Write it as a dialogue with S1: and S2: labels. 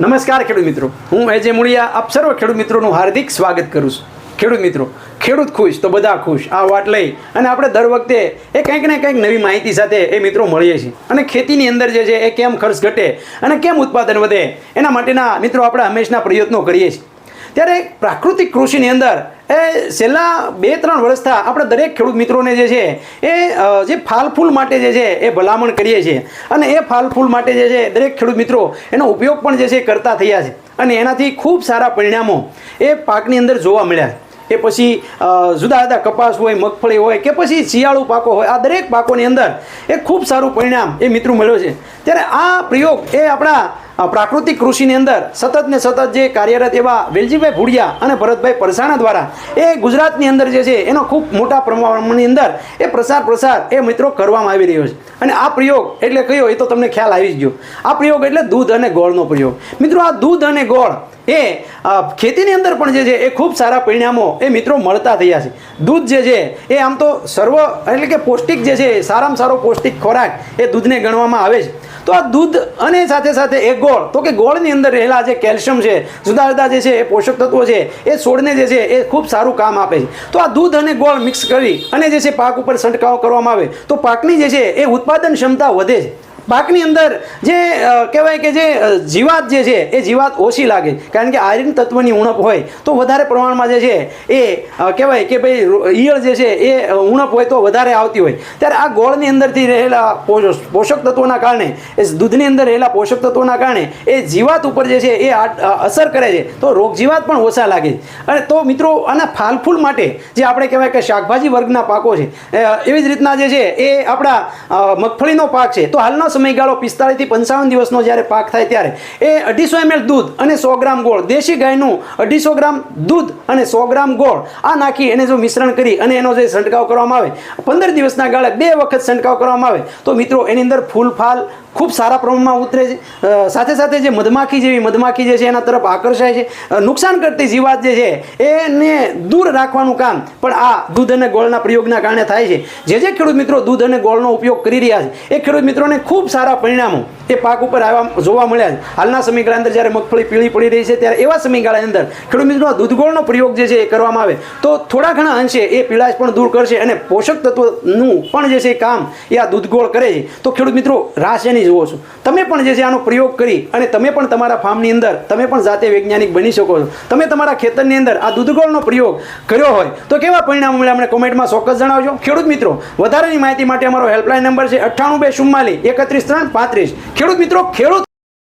S1: નમસ્કાર ખેડૂત મિત્રો. હું એજે મુળિયા, આપ સર્વ ખેડૂત મિત્રોનું હાર્દિક સ્વાગત કરું છું. ખેડૂત મિત્રો, ખેડૂત ખુશ તો બધા ખુશ. આ વાત લઈ અને આપણે દર વખતે એ કંઈક ને કંઈક નવી માહિતી સાથે એ મિત્રો મળીએ છીએ. અને ખેતીની અંદર જે છે, એ કેમ ખર્ચ ઘટે અને કેમ ઉત્પાદન વધે, એના માટેના મિત્રો આપણે હંમેશના પ્રયત્નો કરીએ છીએ. ત્યારે પ્રાકૃતિક કૃષિની અંદર, એ છેલ્લા બે ત્રણ વર્ષથી આપણે દરેક ખેડૂત મિત્રોને જે છે, એ જે ફાલ ફૂલ માટે જે છે, એ ભલામણ કરીએ છીએ. અને એ ફાલ ફૂલ માટે જે છે, દરેક ખેડૂત મિત્રો એનો ઉપયોગ પણ જે છે, કરતા થયા છે. અને એનાથી ખૂબ સારા પરિણામો એ પાકની અંદર જોવા મળ્યા. છે એ પછી જુદા જુદા કપાસ હોય, મગફળી હોય, કે પછી શિયાળુ પાકો હોય, આ દરેક પાકોની અંદર એ ખૂબ સારું પરિણામ એ મિત્રો મળ્યો છે. ત્યારે આ પ્રયોગ એ આપણા પ્રાકૃતિક કૃષિની અંદર સતત ને સતત જે કાર્યરત એવા વેલજીભાઈ ભુડિયા અને ભરતભાઈ પરસાણા દ્વારા એ ગુજરાતની અંદર જે છે એનો ખૂબ મોટા પ્રમાણની અંદર એ પ્રસાર પ્રસાર એ મિત્રો કરવામાં આવી રહ્યો છે. અને આ પ્રયોગ એટલે કયો એ તો તમને ખ્યાલ આવી જ ગયો. આ પ્રયોગ એટલે દૂધ અને ગોળનો પ્રયોગ. મિત્રો, આ દૂધ અને ગોળ એ ખેતીની અંદર પણ જે છે એ ખૂબ સારા પરિણામો એ મિત્રો મળતા થયા છે. દૂધ જે છે એ આમ તો સર્વ એટલે કે પૌષ્ટિક જે છે સારામાં સારો પૌષ્ટિક ખોરાક એ દૂધને ગણવામાં આવે છે. તો આ દૂધ અને સાથે સાથે એ ગોળ. તો કે ગોળની અંદર રહેલા જે કેલ્શિયમ છે, જુદા જુદા જે છે, એ પોષક તત્વો છે, એ છોડને જે છે, એ ખૂબ સારું કામ આપે છે. તો આ દૂધ અને ગોળ મિક્સ કરી અને જે છે પાક ઉપર છંટકાવ કરવામાં આવે. તો પાકની જે છે, એ ઉત્પાદન ક્ષમતા વધે છે. પાકની અંદર જે કહેવાય કે જે જીવાત જે છે, એ જીવાત ઓછી લાગે. કારણ કે આયરન તત્વની ઉણપ હોય તો વધારે પ્રમાણમાં જે છે, એ કહેવાય કે ભાઈ ઈયળ જે છે, એ ઉણપ હોય તો વધારે આવતી હોય. ત્યારે આ ગોળની અંદરથી રહેલા પોષ- પોષક તત્વોના કારણે, એ દૂધની અંદર રહેલા પોષક તત્વોના કારણે, એ જીવાત ઉપર જે છે, એ અસર કરે છે. તો રોગ જીવાત પણ ઓછા લાગે. અને તો મિત્રો, આના ફાલફૂલ માટે જે આપણે કહેવાય કે શાકભાજી વર્ગના પાકો છે એવી જ રીતના જે છે, એ આપણા મગફળીનો પાક છે. તો હાલનો સમયગાળો પિસ્તાળીસથી પંચાવન દિવસનો જ્યારે પાક થાય ત્યારે એ અઢીસો એમએલ દૂધ અને સો ગ્રામ ગોળ, દેશી ગાયનું અઢીસો ગ્રામ દૂધ અને સો ગ્રામ ગોળ, આ નાખી એને જો મિશ્રણ કરી અને એનો જે છંટકાવ કરવામાં આવે, પંદર દિવસના ગાળે બે વખત છંટકાવ કરવામાં આવે, તો મિત્રો એની અંદર ફૂલ ફાલ ખૂબ સારા પ્રમાણમાં ઉતરે છે. સાથે સાથે જે મધમાખી જેવી મધમાખી જે છે એના તરફ આકર્ષાય છે. નુકસાન કરતી જીવાત જે છે એને દૂર રાખવાનું કામ પણ આ દૂધ અને ગોળના પ્રયોગના કારણે થાય છે. જે જે ખેડૂત મિત્રો દૂધ અને ગોળનો ઉપયોગ કરી રહ્યા છે, એ ખેડૂત મિત્રોને ખૂબ સારા પરિણામો એ પાક ઉપર આવ્યા જોવા મળ્યા છે. હાલના સમયગાળા અંદર જ્યારે મગફળી પીળી પડી રહી છે, ત્યારે એવા સમયગાળાની અંદર ખેડૂત મિત્રો દૂધ ગોળનો પ્રયોગ જે છે એ કરવામાં આવે. તો થોડા ઘણા અંશે એ પીળાશ પણ દૂર કરશે અને પોષક તત્વનું પણ જે છે કામ એ આ દૂધ ગોળ કરે છે. તો ખેડૂત મિત્રો રાહ શેની જુઓ છો. તમે પણ જે છે આનો પ્રયોગ કરી અને તમે પણ તમારા ફાર્મની અંદર, તમે પણ જાતે વૈજ્ઞાનિક બની શકો છો. તમે તમારા ખેતરની અંદર આ દૂધગોળનો પ્રયોગ કર્યો હોય, તો કેવા પરિણામ મળે અમને કોમેન્ટમાં ચોક્કસ જણાવજો. ખેડૂત મિત્રો, વધારેની માહિતી માટે અમારો હેલ્પલાઇન નંબર છે અઠ્ઠાણું બે ચુમ્માલીસ, એકત્રીસ ત્રણ પાંત્રીસ. ખેડૂત મિત્રો, ખેડૂત